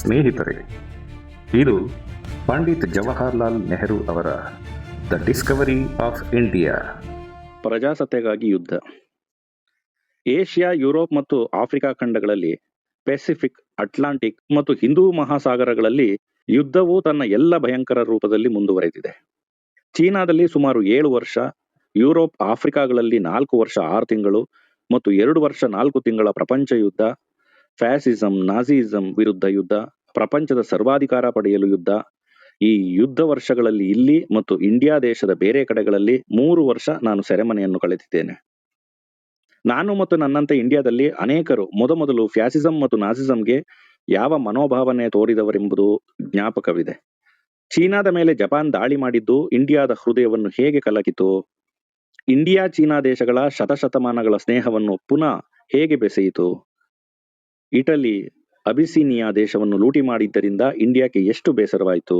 ಸ್ನೇಹಿತರೆ, ಇದು ಪಂಡಿತ್ ಜವಾಹರ್ಲಾಲ್ ನೆಹರು ಅವರ ದ ಡಿಸ್ಕವರಿ ಆಫ್ ಇಂಡಿಯಾ ಪ್ರಜಾಸತ್ತೆಗಾಗಿ ಯುದ್ಧ. ಏಷ್ಯಾ, ಯುರೋಪ್ ಮತ್ತು ಆಫ್ರಿಕಾ ಖಂಡಗಳಲ್ಲಿ ಪೆಸಿಫಿಕ್, ಅಟ್ಲಾಂಟಿಕ್ ಮತ್ತು ಹಿಂದೂ ಮಹಾಸಾಗರಗಳಲ್ಲಿ ಯುದ್ಧವು ತನ್ನ ಎಲ್ಲ ಭಯಂಕರ ರೂಪದಲ್ಲಿ ಮುಂದುವರೆದಿದೆ. ಚೀನಾದಲ್ಲಿ ಸುಮಾರು ಏಳು ವರ್ಷ, ಯುರೋಪ್, ಆಫ್ರಿಕಾಗಳಲ್ಲಿ ನಾಲ್ಕು ವರ್ಷ ಆರು ತಿಂಗಳು ಮತ್ತು ಎರಡು ವರ್ಷ ನಾಲ್ಕು ತಿಂಗಳ ಪ್ರಪಂಚ ಯುದ್ಧ ಫ್ಯಾಸಿಸಂ ನಾಜಿಸಂ ವಿರುದ್ಧ ಯುದ್ಧ, ಪ್ರಪಂಚದ ಸರ್ವಾಧಿಕಾರ ಪಡೆಯಲು ಯುದ್ಧ. ಈ ಯುದ್ಧ ವರ್ಷಗಳಲ್ಲಿ ಇಲ್ಲಿ ಮತ್ತು ಇಂಡಿಯಾ ದೇಶದ ಬೇರೆ ಕಡೆಗಳಲ್ಲಿ ಮೂರು ವರ್ಷ ನಾನು ಸೆರೆಮನೆಯನ್ನು ಕಳೆದಿದ್ದೇನೆ. ನಾನು ಮತ್ತು ನನ್ನಂತೆ ಇಂಡಿಯಾದಲ್ಲಿ ಅನೇಕರು ಮೊದಮೊದಲು ಫ್ಯಾಸಿಸಂ ಮತ್ತು ನಾಸಿಸಂಗೆ ಯಾವ ಮನೋಭಾವನೆ ತೋರಿದವರೆಂಬುದು ಜ್ಞಾಪಕವಿದೆ. ಚೀನಾದ ಮೇಲೆ ಜಪಾನ್ ದಾಳಿ ಮಾಡಿದ್ದು ಇಂಡಿಯಾದ ಹೃದಯವನ್ನು ಹೇಗೆ ಕಲಕಿತು? ಇಂಡಿಯಾ ಚೀನಾ ದೇಶಗಳ ಶತಶತಮಾನಗಳ ಸ್ನೇಹವನ್ನು ಪುನಃ ಹೇಗೆ ಬೆಸೆಯಿತು? ಇಟಲಿ ಅಬಿಸಿನಿಯಾ ದೇಶವನ್ನು ಲೂಟಿ ಮಾಡಿದ್ದರಿಂದ ಇಂಡಿಯಾಕ್ಕೆ ಎಷ್ಟು ಬೇಸರವಾಯಿತು.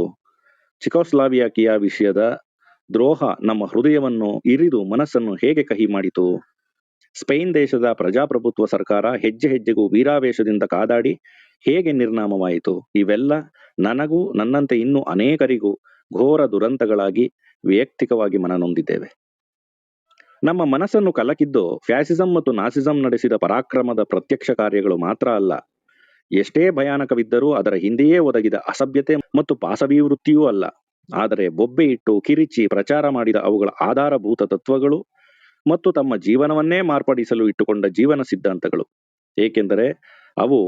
ಚಿಕೋಸ್ಲಾವಿಯಾಕಿಯ ವಿಷಯದ ದ್ರೋಹ ನಮ್ಮ ಹೃದಯವನ್ನು ಇರಿದು ಮನಸ್ಸನ್ನು ಹೇಗೆ ಕಹಿ ಮಾಡಿತು. ಸ್ಪೇನ್ ದೇಶದ ಪ್ರಜಾಪ್ರಭುತ್ವ ಸರ್ಕಾರ ಹೆಜ್ಜೆ ಹೆಜ್ಜೆಗೂ ವೀರಾವೇಶದಿಂದ ಕಾದಾಡಿ ಹೇಗೆ ನಿರ್ನಾಮವಾಯಿತು. ಇವೆಲ್ಲ ನನಗೂ ನನ್ನಂತೆ ಇನ್ನೂ ಅನೇಕರಿಗೂ ಘೋರ ದುರಂತಗಳಾಗಿ ವೈಯಕ್ತಿಕವಾಗಿ ಮನನೊಂದಿದ್ದೇವೆ. ನಮ್ಮ ಮನಸ್ಸನ್ನು ಕಲಕಿದ್ದು ಫ್ಯಾಸಿಸಂ ಮತ್ತು ನಾಸಿಸಂ ನಡೆಸಿದ ಪರಾಕ್ರಮದ ಪ್ರತ್ಯಕ್ಷ ಕಾರ್ಯಗಳು ಮಾತ್ರ ಅಲ್ಲ. ಎಷ್ಟೇ ಭಯಾನಕವಿದ್ದರೂ ಅದರ ಹಿಂದೆಯೇ ಒದಗಿದ ಅಸಭ್ಯತೆ ಮತ್ತು ಪಾಸವೀವೃತ್ತಿಯೂ ಅಲ್ಲ. ಆದರೆ ಬೊಬ್ಬೆ ಇಟ್ಟು ಕಿರಿಚಿ ಪ್ರಚಾರ ಮಾಡಿದ ಅವುಗಳ ಆಧಾರಭೂತ ತತ್ವಗಳು ಮತ್ತು ತಮ್ಮ ಜೀವನವನ್ನೇ ಮಾರ್ಪಡಿಸಲು ಇಟ್ಟುಕೊಂಡ ಜೀವನ ಸಿದ್ಧಾಂತಗಳು. ಏಕೆಂದರೆ ಅವು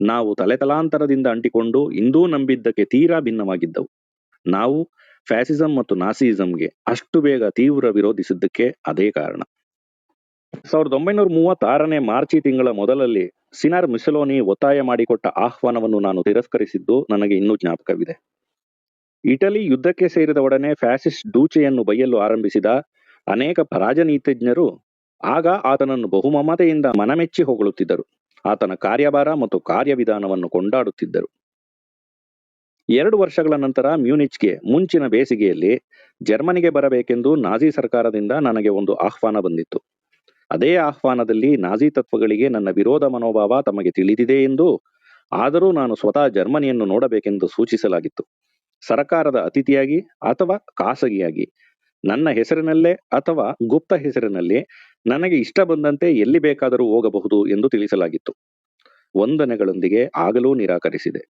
ನಾವು ತಲೆತಲಾಂತರದಿಂದ ಅಂಟಿಕೊಂಡು ಇಂದೂ ನಂಬಿದ್ದಕ್ಕೆ ತೀರಾ ಭಿನ್ನವಾಗಿದ್ದವು. ನಾವು ಫ್ಯಾಸಿಸಂ ಮತ್ತು ನಾಸಿಸಂಗೆ ಅಷ್ಟು ಬೇಗ ತೀವ್ರ ವಿರೋಧಿಸಿದ್ದಕ್ಕೆ ಅದೇ ಕಾರಣ. ಸಾವಿರದ ಒಂಬೈನೂರ ಮೂವತ್ತಾರನೇ ಮಾರ್ಚಿ ತಿಂಗಳ ಮೊದಲಲ್ಲಿ ಸಿನಾರ್ ಮಿಸಲೋನಿ ಒತ್ತಾಯ ಮಾಡಿಕೊಟ್ಟ ಆಹ್ವಾನವನ್ನು ನಾನು ತಿರಸ್ಕರಿಸಿದ್ದು ನನಗೆ ಇನ್ನೂ ಜ್ಞಾಪಕವಿದೆ. ಇಟಲಿ ಯುದ್ಧಕ್ಕೆ ಸೇರಿದ ಒಡನೆ ಫ್ಯಾಸಿಸ್ಟ್ ಡೂಚೆಯನ್ನು ಬೈಯಲು ಆರಂಭಿಸಿದ ಅನೇಕ ರಾಜನೀತಿಜ್ಞರು ಆಗ ಆತನನ್ನು ಬಹುಮಮತೆಯಿಂದ ಮನಮೆಚ್ಚಿ ಹೊಗಳುತ್ತಿದ್ದರು. ಆತನ ಕಾರ್ಯಭಾರ ಮತ್ತು ಕಾರ್ಯವಿಧಾನವನ್ನು ಕೊಂಡಾಡುತ್ತಿದ್ದರು. ಎರಡು ವರ್ಷಗಳ ನಂತರ ಮ್ಯೂನಿಚ್ಗೆ ಮುಂಚಿನ ಬೇಸಿಗೆಯಲ್ಲಿ ಜರ್ಮನಿಗೆ ಬರಬೇಕೆಂದು ನಾಜಿ ಸರ್ಕಾರದಿಂದ ನನಗೆ ಒಂದು ಆಹ್ವಾನ ಬಂದಿತ್ತು. ಅದೇ ಆಹ್ವಾನದಲ್ಲಿ ನಾಜಿ ತತ್ವಗಳಿಗೆ ನನ್ನ ವಿರೋಧ ಮನೋಭಾವ ತಮಗೆ ತಿಳಿದಿದೆ ಎಂದು, ಆದರೂ ನಾನು ಸ್ವತಃ ಜರ್ಮನಿಯನ್ನು ನೋಡಬೇಕೆಂದು ಸೂಚಿಸಲಾಗಿತ್ತು. ಸರ್ಕಾರದ ಅತಿಥಿಯಾಗಿ ಅಥವಾ ಖಾಸಗಿಯಾಗಿ, ನನ್ನ ಹೆಸರಿನಲ್ಲೇ ಅಥವಾ ಗುಪ್ತ ಹೆಸರಿನಲ್ಲಿ ನನಗೆ ಇಷ್ಟ ಬಂದಂತೆ ಎಲ್ಲಿ ಬೇಕಾದರೂ ಹೋಗಬಹುದು ಎಂದು ತಿಳಿಸಲಾಗಿತ್ತು. ವಂದನೆಗಳೊಂದಿಗೆ ಆಗಲೂ ನಿರಾಕರಿಸಿದೆ.